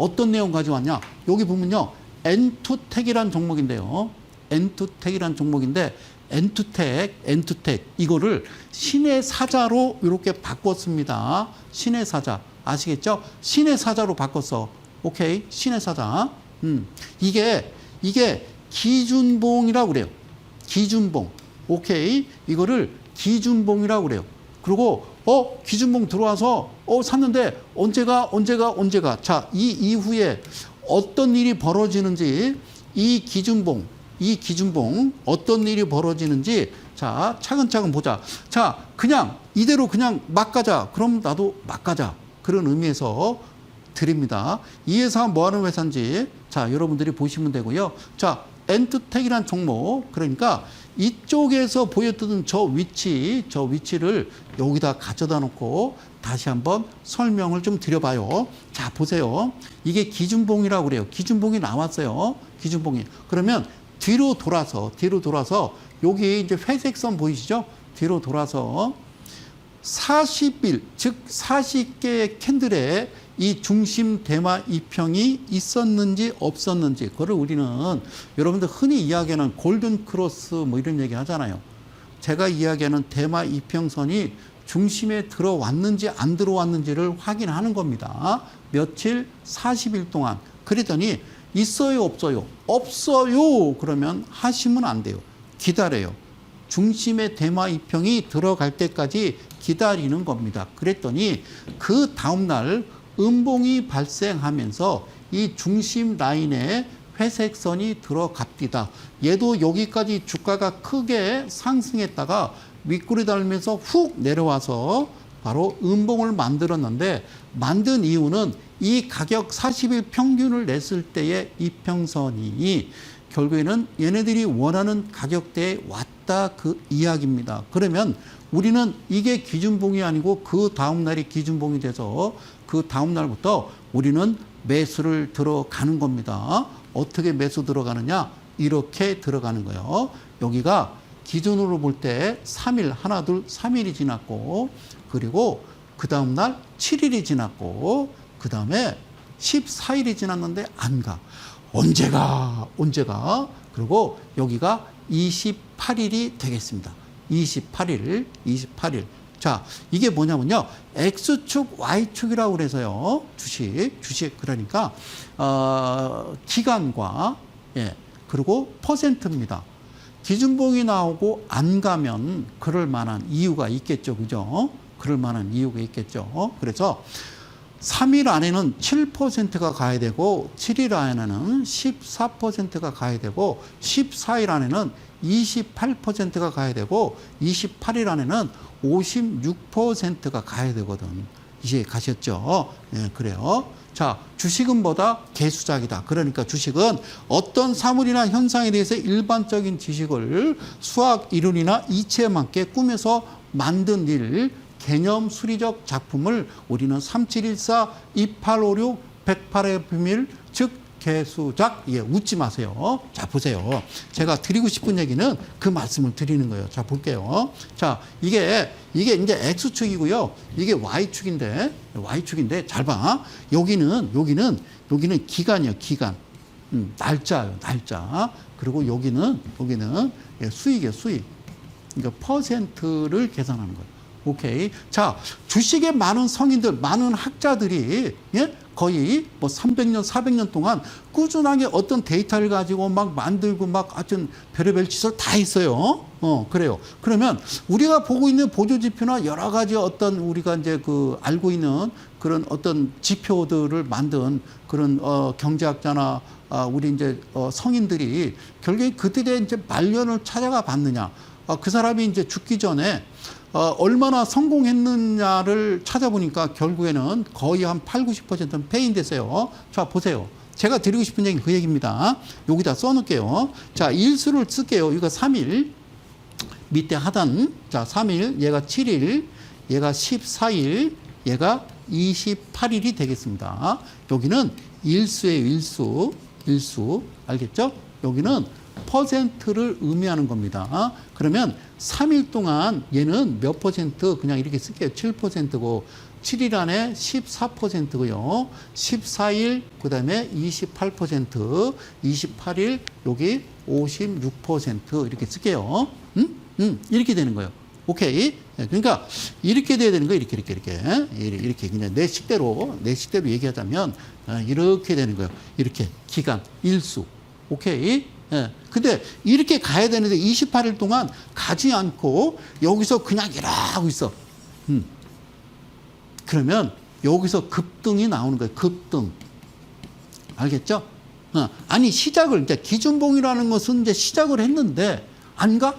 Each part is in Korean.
어떤 내용 가져왔냐? 여기 보면요. 엔투텍이란 종목인데요. 엔투텍이란 종목인데 엔투텍, 엔투텍 이거를 신의 사자로 이렇게 바꿨습니다. 신의 사자 아시겠죠? 신의 사자로 바꿨어. 오케이, 신의 사자. 음, 이게 이게 기준봉이라고 그래요. 기준봉. 오케이, 이거를 기준봉이라고 그래요. 그리고 어? 기준봉 들어와서 어 샀는데 언제가 언제가 언제가. 자 이 이후에 어떤 일이 벌어지는지 이 기준봉 이 기준봉 어떤 일이 벌어지는지 자 차근차근 보자. 자 그냥 이대로 그냥 막 가자. 그럼 나도 막 가자. 그런 의미에서 드립니다. 이 회사 뭐 하는 회사인지 자 여러분들이 보시면 되고요. 자 엔트텍이란 종목. 그러니까 이쪽에서 보였던 저 위치 저 위치를 여기다 가져다 놓고 다시 한번 설명을 좀 드려봐요. 자 보세요. 이게 기준봉이라고 그래요. 기준봉이 나왔어요. 기준봉이. 그러면 뒤로 돌아서 뒤로 돌아서 여기 이제 회색 선 보이시죠? 뒤로 돌아서 40일, 즉 40개의 캔들에 이 중심 대마 이평이 있었는지 없었는지 그거를 우리는 여러분들 흔히 이야기하는 골든 크로스 뭐 이런 얘기 하잖아요. 제가 이야기하는 대마 이평선이 중심에 들어왔는지 안 들어왔는지를 확인하는 겁니다. 며칠 40일 동안 그랬더니 있어요 없어요 없어요 그러면 하시면 안 돼요 기다려요 중심의 대마 이평이 들어갈 때까지 기다리는 겁니다. 그랬더니 그 다음날 음봉이 발생하면서 이 중심 라인에 회색선이 들어갑니다. 얘도 여기까지 주가가 크게 상승했다가 윗골이 달면서 훅 내려와서 바로 음봉을 만들었는데 만든 이유는 이 가격 40일 평균을 냈을 때의 이평선이 결국에는 얘네들이 원하는 가격대에 왔다 그 이야기입니다. 그러면 우리는 이게 기준봉이 아니고 그 다음 날이 기준봉이 돼서 그 다음 날부터 우리는 매수를 들어가는 겁니다. 어떻게 매수 들어가느냐? 이렇게 들어가는 거예요. 여기가 기준으로 볼 때 3일, 하나, 둘, 3일이 지났고, 그리고 그 다음 날 7일이 지났고, 그 다음에 14일이 지났는데 안 가. 언제가, 언제가. 그리고 여기가 28일이 되겠습니다. 28일, 28일. 자, 이게 뭐냐면요. X축, Y축이라고 그래서요. 주식, 주식. 그러니까, 어, 기간과, 예, 그리고 퍼센트입니다. 기준봉이 나오고 안 가면 그럴 만한 이유가 있겠죠. 그죠? 그럴 만한 이유가 있겠죠. 그래서 3일 안에는 7%가 가야 되고 7일 안에는 14%가 가야 되고 14일 안에는 28%가 가야 되고 28일 안에는 56%가 가야 되거든. 이제 가셨죠? 예, 그래요. 자, 주식은 뭐다? 개수작이다. 그러니까 주식은 어떤 사물이나 현상에 대해서 일반적인 지식을 수학 이론이나 이치에 맞게 꾸며서 만든 일, 개념 수리적 작품을 우리는 3714, 2856, 108의 비밀, 즉 개수작, 예, 웃지 마세요. 자, 보세요. 제가 드리고 싶은 얘기는 그 말씀을 드리는 거예요. 자, 볼게요. 자, 이게, 이게 이제 X축이고요. 이게 Y축인데, Y축인데, 잘 봐. 여기는, 여기는, 여기는 기간이요, 기간. 음, 날짜요, 날짜. 그리고 여기는, 여기는 예, 수익이에요, 수익. 그러니까 퍼센트를 계산하는 거예요. 오케이. 자, 주식의 많은 성인들, 많은 학자들이, 예? 거의 뭐 300년, 400년 동안 꾸준하게 어떤 데이터를 가지고 막 만들고 막 하여튼 별의별 짓을 다 했어요. 어, 그래요. 그러면 우리가 보고 있는 보조 지표나 여러 가지 어떤 우리가 이제 그 알고 있는 그런 어떤 지표들을 만든 그런 어, 경제학자나 아, 우리 이제 어, 성인들이 결국에 그들의 이제 말년을 찾아가 봤느냐. 어, 그 사람이 이제 죽기 전에 어, 얼마나 성공했느냐를 찾아보니까 결국에는 거의 한 8, 90%는 폐인됐어요. 자, 보세요. 제가 드리고 싶은 얘기 그 얘기입니다. 여기다 써놓을게요. 자, 일수를 쓸게요. 이거 3일. 밑에 하단. 자, 3일. 얘가 7일. 얘가 14일. 얘가 28일이 되겠습니다. 여기는 일수예요, 일수. 일수. 알겠죠? 여기는 퍼센트를 의미하는 겁니다. 그러면 3일 동안 얘는 몇 퍼센트 그냥 이렇게 쓸게요. 7%고 7일 안에 14%고요. 14일 그다음에 28%, 28일 여기 56% 이렇게 쓸게요. 음? 음, 이렇게 되는 거예요. 오케이. 예, 그러니까 이렇게 돼야 되는 거예요. 이렇게 이렇게 이렇게 이렇게 이렇게 그냥 내 식대로 내 식대로 얘기하자면 아, 이렇게 되는 거예요. 이렇게 기간 일수. 오케이. 예. 근데 이렇게 가야 되는데 28일 동안 가지 않고 여기서 그냥 이러고 있어. 음. 그러면 여기서 급등이 나오는 거예요. 급등. 알겠죠? 어. 아니 시작을 이제 기준봉이라는 것은 이제 시작을 했는데 안 가?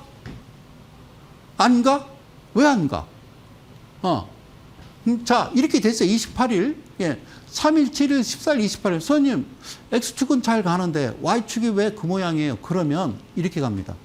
안 가? 왜 안 가? 어. 음, 자, 이렇게 됐어요. 28일. 예. 3일, 7일, 14일, 28일. 선생님, X축은 잘 가는데 Y축이 왜 그 모양이에요? 그러면 이렇게 갑니다.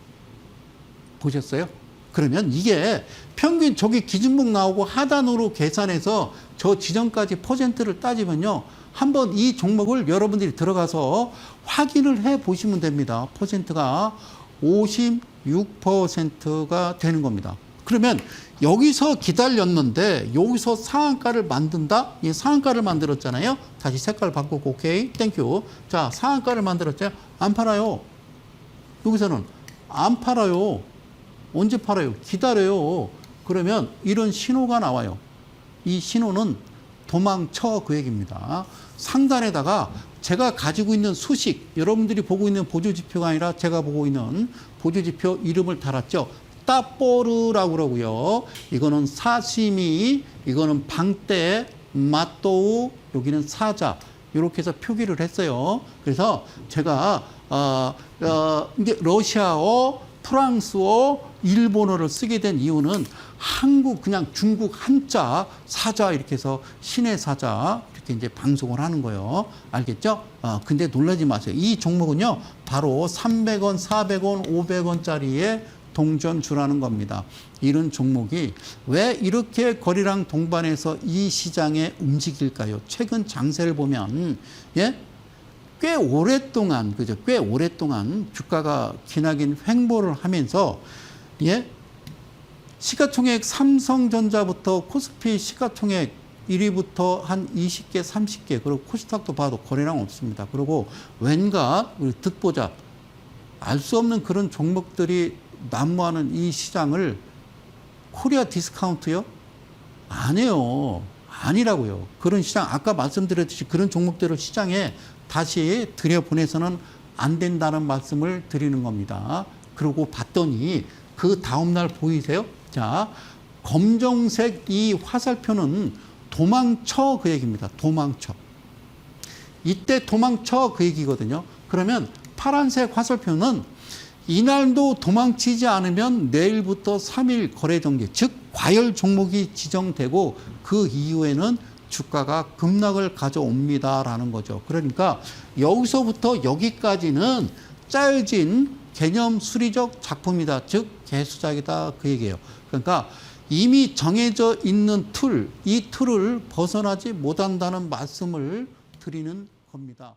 보셨어요? 그러면 이게 평균 저기 기준목 나오고 하단으로 계산해서 저 지점까지 퍼센트를 따지면요. 한번 이 종목을 여러분들이 들어가서 확인을 해 보시면 됩니다. 퍼센트가 56%가 되는 겁니다. 그러면 여기서 기다렸는데 여기서 상한가를 만든다? 이 상한가를 만들었잖아요. 다시 색깔 바꾸고 오케이. 땡큐. 자, 상한가를 만들었죠. 안 팔아요. 여기서는 안 팔아요. 언제 팔아요? 기다려요. 그러면 이런 신호가 나와요. 이 신호는 도망쳐 그 얘기입니다. 상단에다가 제가 가지고 있는 수식, 여러분들이 보고 있는 보조지표가 아니라 제가 보고 있는 보조지표 이름을 달았죠. 따뽀르라고 그러고요. 이거는 사시미, 이거는 방떼, 맛도우, 여기는 사자. 이렇게 해서 표기를 했어요. 그래서 제가 어, 어, 이제 러시아어, 프랑스어, 일본어를 쓰게 된 이유는 한국 그냥 중국 한자 사자 이렇게 해서 신의 사자 이렇게 이제 방송을 하는 거예요. 알겠죠? 어, 근데 놀라지 마세요. 이 종목은요, 바로 300원, 400원, 500원짜리의 동전주라는 겁니다. 이런 종목이 왜 이렇게 거리랑 동반해서 이 시장에 움직일까요? 최근 장세를 보면, 예? 꽤 오랫동안, 그죠? 꽤 오랫동안 주가가 기나긴 횡보를 하면서, 예? 시가총액 삼성전자부터 코스피 시가총액 1위부터 한 20개, 30개, 그리고 코스닥도 봐도 거래량 없습니다. 그리고 왠가 듣보잡, 알 수 없는 그런 종목들이 난무하는 이 시장을 코리아 디스카운트요? 아니에요. 아니라고요. 그런 시장, 아까 말씀드렸듯이 그런 종목들을 시장에 다시 들여보내서는 안 된다는 말씀을 드리는 겁니다. 그러고 봤더니 그 다음날 보이세요? 자, 검정색 이 화살표는 도망쳐 그 얘기입니다. 도망쳐. 이때 도망쳐 그 얘기거든요. 그러면 파란색 화살표는 이날도 도망치지 않으면 내일부터 3일 거래 정지, 즉 과열 종목이 지정되고 그 이후에는 주가가 급락을 가져옵니다라는 거죠. 그러니까 여기서부터 여기까지는 짜여진 개념 수리적 작품이다. 즉 개수작이다 그 얘기예요. 그러니까 이미 정해져 있는 틀, 이 틀을 벗어나지 못한다는 말씀을 드리는 겁니다.